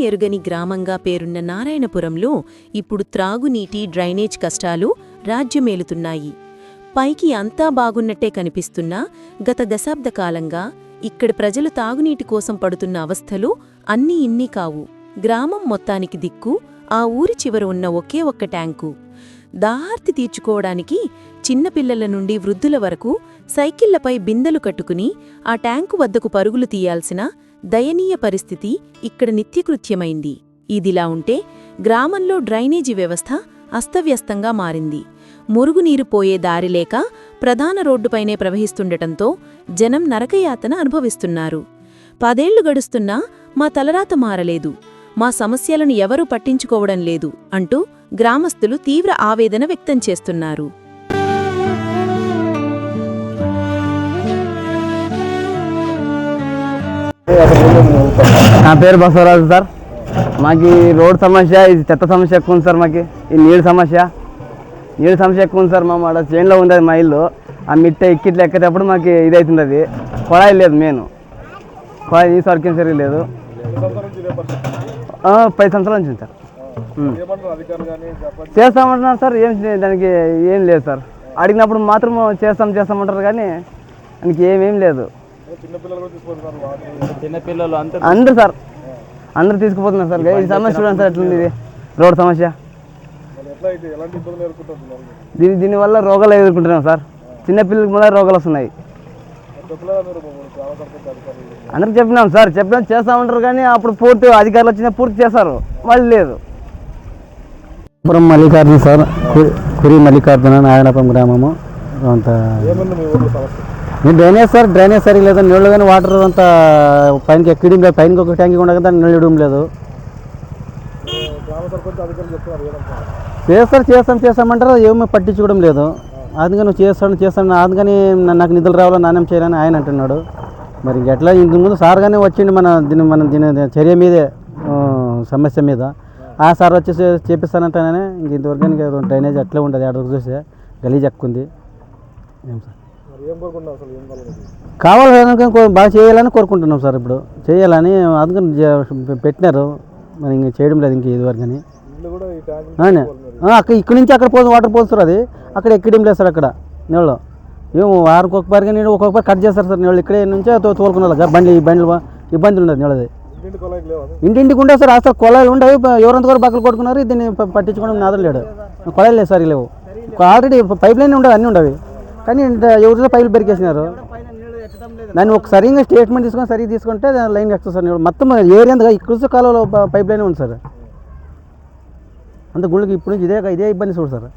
ఎరుగని గ్రామంగా పేరున్న నారాయణపురంలో ఇప్పుడు త్రాగునీటి డ్రైనేజ్ కష్టాలు రాజ్యమేలుతున్నాయి. పైకి అంతా బాగున్నట్టే కనిపిస్తున్నా గత దశాబ్ద కాలంగా ఇక్కడ ప్రజలు తాగునీటి కోసం పడుతున్న అవస్థలు అన్నీ ఇన్ని కావు. గ్రామం మొత్తానికి దిక్కు ఆ ఊరి చివర ఉన్న ఒకే ఒక్క ట్యాంకు. దాహార్తి తీర్చుకోవడానికి చిన్నపిల్లల నుండి వృద్ధుల వరకు సైకిళ్ళపై బిందెలు కట్టుకుని ఆ ట్యాంకు వద్దకు పరుగులు తీయాల్సిన దయనీయ పరిస్థితి ఇక్కడ నిత్యకృత్యమైంది. ఇదిలా ఉంటే గ్రామంలో డ్రైనేజీ వ్యవస్థ అస్తవ్యస్తంగా మారింది. మురుగునీరు పోయే దారి లేక ప్రధాన రోడ్డుపైనే ప్రవహిస్తుండటంతో జనం నరకయాతన అనుభవిస్తున్నారు. పదేళ్ళు గడుస్తున్నా మా తలరాత మారలేదు. మా సమస్యలను ఎవరూ పట్టించుకోవడం లేదు అంటూ గ్రామస్తులు తీవ్ర ఆవేదన వ్యక్తం చేస్తున్నారు. నా పేరు బసవరాజు సార్. మాకు ఈ రోడ్ సమస్య ఇది చెత్త సమస్య ఎక్కువ ఉంది సార్ మాకు. ఈ నీళ్ళ సమస్య. నీళ్ళ సమస్య ఎక్కువ ఉంది సార్ మా మాట చేనులో ఉంది అది మా ఇల్లు. ఆ మిట్ట ఇక్కిట్లు ఎక్కేటప్పుడు మాకు ఇది అవుతుంది అది. కొడాయి లేదు మెయిన్ కొడాయి ఈ సరికిన సరి లేదు. పది సంవత్సరాల నుంచి సార్. చేస్తామంటున్నారు సార్ ఏం దానికి ఏం లేదు సార్. అడిగినప్పుడు మాత్రం చేస్తాం చేస్తామంటారు కానీ దానికి ఏమేం లేదు. చిన్నపిల్లలు అందరు సార్ అందరు తీసుకుపోతున్నారు సార్. ఈ సమస్య చూడండి సార్ ఎట్లుంది ఇది. రోడ్ సమస్య. దీని దీనివల్ల రోగాలు ఎదుర్కొంటున్నాం సార్. చిన్నపిల్లలకి ముందర రోగాలు వస్తున్నాయి. అందరికి చెప్పినాం సార్ చెప్పినాం చేస్తామంటారు కానీ అప్పుడు పూర్తి అధికారులు వచ్చినా పూర్తి చేస్తారు. మళ్ళీ లేదు. పురం మల్లికార్జున సార్ కురి మల్లికార్జున నారాయణపురం గ్రామము. అంత నేను డ్రైనేజ్ సార్ డ్రైనేజ్ సరిగా లేదు నీళ్ళు కానీ వాటర్ అంతా పైనకి ఎక్కడం లేదు పైనకి ఒక ట్యాంక్ ఉండగా దాన్ని నీళ్ళు ఇవ్వడం లేదు. చేస్తారు చేస్తాం చేస్తామంటారు ఏమీ పట్టించుకోవడం లేదు. అందుకని నువ్వు చేస్తాను చేస్తాను అందుకని నాకు నిధులు రావాలో నాణ్యం చేయాలని ఆయన అంటున్నాడు. మరి ఎట్లా ఇంతకుముందు ముందు సార్గానే వచ్చిండు మన దీని మన దీని చర్య మీదే సమస్య మీద. ఆ సార్ వచ్చేసి చే- చేపిస్తానంటానే ఇంక ఇంతవరకు డ్రైనేజ్ అట్లే ఉంటుంది అక్కడ చూస్తే గలీజ్ ఎక్కువ ఉంది. ఏం సార్? కావాలి బాగా చేయాలని కోరుకుంటున్నాం సార్ ఇప్పుడు. చేయాలని అందుకని పెట్టినారు. మరి ఇంక చేయడం లేదు ఇంక ఇదివరకు. ఆ, అక్కడ ఇక్కడి నుంచి అక్కడ పోదు వాటర్ పోస్తారు అది. అక్కడ ఎక్కడం లేదు సార్ అక్కడ. నీళ్ళు. ఏమో వారికి ఒక్కసారిగా నీళ్ళు ఒక్కొక్కసారి కట్ చేస్తారు సార్ నీళ్ళు. ఇక్కడే నుంచే తోలుకున్నారు బండి ఈ బండ్లు ఇబ్బందులు ఉండదు నీళ్ళది. ఇంటింటికి ఉండే సార్. అసలు కొలాయిలు ఉండవు. ఎవరంత కూడా బక్కలు కొట్టుకున్నారు. దీన్ని పట్టించుకోవడం నాదం లేడు కొలాయిలు లేదు సార్ లేవు. ఆల్రెడీ పైప్ లైన్ ఉండవు అన్నీ ఉండవు. కానీ ఎవరితో పైపులు పెరికేసినారు దాన్ని ఒక సరిగ్గా స్టేట్మెంట్ తీసుకొని సరిగ్గా తీసుకుంటే దాని లైన్ ఎక్కువ సార్. మొత్తం ఏరియా అంతా ఇక్కడ కాలంలో పైప్ లైన్ ఉంది సార్. అంత గుళ్ళకి ఇప్పుడు నుంచి ఇదే ఇదే ఇబ్బంది చూడు సార్.